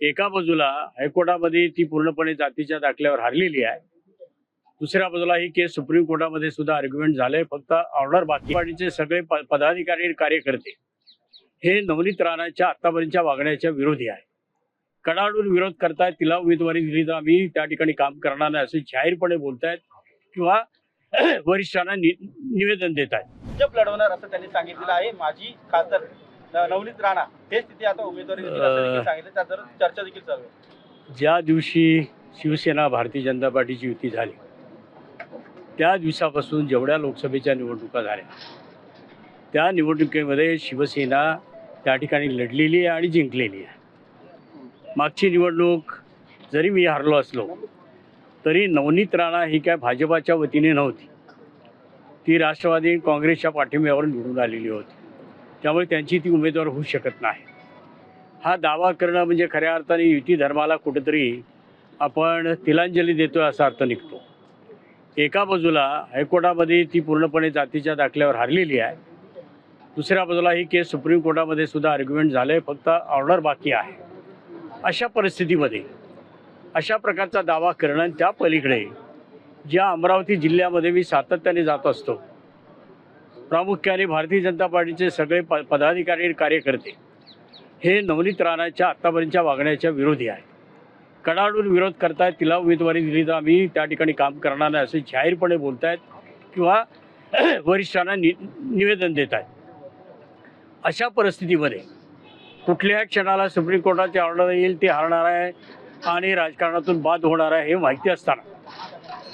एका बाजूला हायकोर्टामध्ये ती पूर्णपणे जातीच्या दाखल्यावर हारलेली आहे. दुसऱ्या बाजूला ही केस सुप्रीम कोर्टामध्ये सुद्धा आर्ग्युमेंट झालंय. फक्त ऑर्डर बाकी. पार्टीचे सगळे पदाधिकारी आणि कार्यकर्ते हे नवनीत राणाच्या आतापर्यंतच्या वागण्याच्या विरोधी आहे कडाडून विरोध करतायत तिला उमेदवारी दिली तर आम्ही त्या ठिकाणी काम करणार नाही असे जाहीरपणे बोलतायत किंवा वरिष्ठांना निवेदन देत आहेत लढवणार असं त्यांनी सांगितलेलं आहे. माझी खासदार नवनीत राणा. हे तिथे आता उमेदवारी देतील असं देखील सांगितलं. त्यावर चर्चा देखील चालू आहे. ज्या दिवशी शिवसेना भारतीय जनता पार्टीची युती झाली त्या दिवसापासून जेवढ्या लोकसभेच्या निवडणुका झाल्या त्या निवडणुकीमध्ये शिवसेना त्या ठिकाणी लढलेली आहे आणि जिंकलेली आहे. मागची निवडणूक जरी मी हारलो असलो तरी नवनीत राणा ही काय भाजपाच्या वतीने नव्हती. ती राष्ट्रवादी काँग्रेसच्या पाठिंब्यावर निवडून आलेली होती. त्यामुळे त्यांची ती उमेदवार होऊ शकत नाही. हा दावा करणं म्हणजे खऱ्या अर्थाने युती धर्माला कुठेतरी आपण तिलांजली देतोय असा अर्थ निघतो. एका बाजूला हायकोर्टामध्ये ती पूर्णपणे जातीच्या दाखल्यावर हारलेली आहे. दुसऱ्या बाजूला ही केस सुप्रीम कोर्टामध्ये सुद्धा आर्ग्युमेंट झालंय फक्त ऑर्डर बाकी आहे. अशा परिस्थितीमध्ये अशा प्रकारचा दावा करणं त्या पलीकडे ज्या अमरावती जिल्ह्यामध्ये मी सातत्याने जात असतो प्रामुख्याने भारतीय जनता पार्टीचे सगळे प पदाधिकारी आणि कार्यकर्ते हे नवनीत राणाच्या आत्तापर्यंतच्या वागण्याच्या विरोधी आहे कडाडून विरोध करतायत तिला उमेदवारी दिली तर आम्ही त्या ठिकाणी काम करणार नाही असे जाहीरपणे बोलतायत किंवा वरिष्ठांना नि निवेदन देत आहेत अशा परिस्थितीमध्ये कुठल्याही क्षणाला सुप्रीम कोर्टाची ऑर्डर येईल ते हारणार आहे आणि राजकारणातून बाद होणार आहे हे माहिती असताना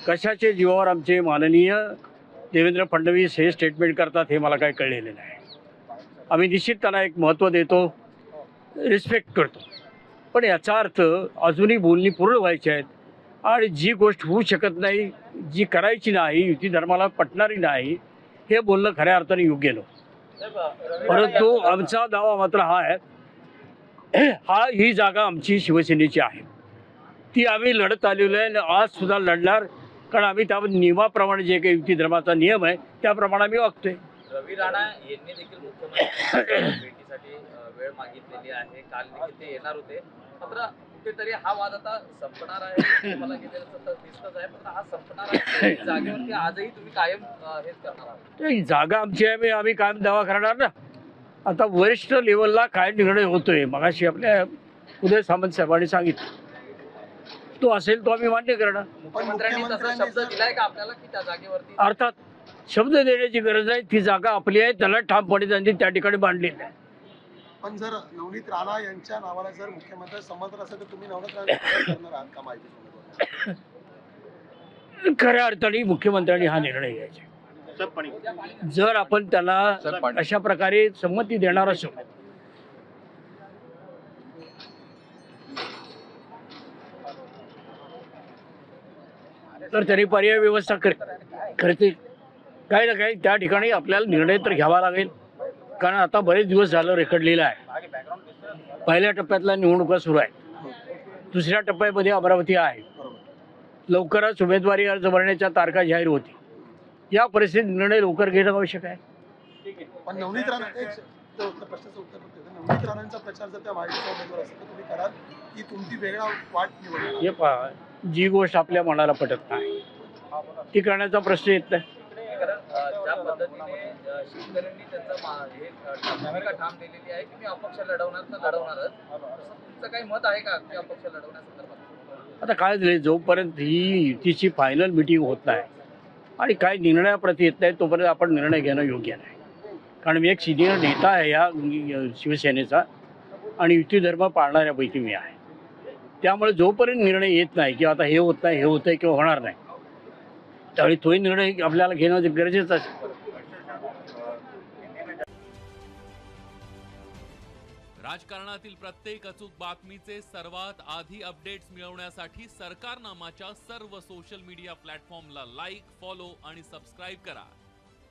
कशाचे जीवावर आमचे माननीय देवेंद्र फडणवीस हे स्टेटमेंट करतात हे मला काही कळलेलं नाही. आम्ही निश्चित त्यांना एक महत्त्व देतो रिस्पेक्ट करतो. पण याचा अर्थ अजूनही बोलणी पूर्ण व्हायची आहेत आणि जी गोष्ट होऊ शकत नाही जी करायची नाही युती धर्माला पटणारी नाही हे बोलणं खऱ्या अर्थाने योग्य नव्हतं परंतु आमचा दावा मात्र हा आहे हा ही जागा आमची शिवसेनेची आहे. ती आम्ही लढत आलेलो आहे आणि आज सुद्धा लढणार कारण आम्ही त्या नियमाप्रमाणे जे काही युती धर्माचा नियम आहे त्याप्रमाणे आम्ही वागतोय. रवी राणा यांनी देखील मुख्यमंत्री भेटीसाठी वेळ मागितलेली आहे. काल देखील ते येणार होते. मात्र कुठेतरी हा वाद आता संपणार आहे मला दिसतच आहे. हा संपणार आहे जागेवरती आजही तुम्ही कायम हेच करणार आहात. जागा आमची आहे मी आम्ही कायम दावा करणार ना. आता वरिष्ठ लेवलला काय निर्णय होतोय मगाशी आपल्या उदय सामंत साहेबांनी सांगितलं. तो असेल तो आम्ही मान्य करणार. मुख्यमंत्र्यांनी तसा शब्द दिलाय का आपल्याला की त्या जागेवरती? अर्थात शब्द देण्याची गरज आहे ती जागा आपली आहे त्याला ठामपणे त्यांनी त्या ठिकाणी बांधलेली आहे. पण जर नवनीत राणा यांच्या नावाला जर मुख्यमंत्री संमत असेल तर तुम्ही नवनीत राणा करणार आहात का माहिती खऱ्या अर्थाने मुख्यमंत्र्यांनी हा निर्णय घ्यायचा जर आपण त्यांना अशा प्रकारे संमती देणार असू तर त्यांनी पर्याय व्यवस्था कर करतील. काही ना काही त्या ठिकाणी आपल्याला निर्णय तर घ्यावा लागेल. कारण आता बरेच दिवस झालं रेकडलेलं आहे. पहिल्या टप्प्यातल्या निवडणुका सुरू आहेत. दुसऱ्या टप्प्यामध्ये अमरावती आहे. लवकरच उमेदवारी अर्ज भरण्याच्या तारखा जाहीर होती या परिस्थितीत निर्णय लवकर घेणं आवश्यक आहे. पण नवनीत राणा एक तो उत्तर- प्रश्नाचं उत्तर पण देतो. नवनीत राणांचा प्रचार जर त्या माहितीचा उमेदवार असेल तर तुम्ही कराल की तुमची वेगळा वाट निवडणार हे पहा जी गोष्ट आपल्या मनाला पटत नाही ती करण्याचा प्रश्न येत नाही कारण अ, ज्या पद्धतीने अ, शेतकऱ्यांनी त्यांचा मा- हे अ, ठाम- भूमिका ठाम दिलेली आहे की मी अपक्ष लढवणार तर लढवणारच? तसं तुमचं काही मत आहे का की अपक्ष लढवण्यासंदर्भात? आता काय झाले जोपर्यंत ही युतीची फायनल मिटिंग होत नाही आणि काय निर्णयाप्रती येत नाही तोपर्यंत आपण निर्णय घेणं योग्य नाही. कारण मी एक सिनियर नेता आहे या शिवसेनेचा आणि युती धर्म पाळणाऱ्यापैकी मी आहे. त्यामुळे जोपर्यंत निर्णय येत नाही किंवा आता हे होत नाही हे होत आहे किंवा होणार नाही त्यावेळी तोही निर्णय आपल्याला घेणं गरजेचं आहे राजकारणातील प्रत्येक अचूक बातमीचे सर्वात आधी अपडेट्स मिळवण्यासाठी सरकारनामाच्या सर्व सोशल मीडिया प्लॅटफॉर्मला लाईक फॉलो आणि सबस्क्राईब करा.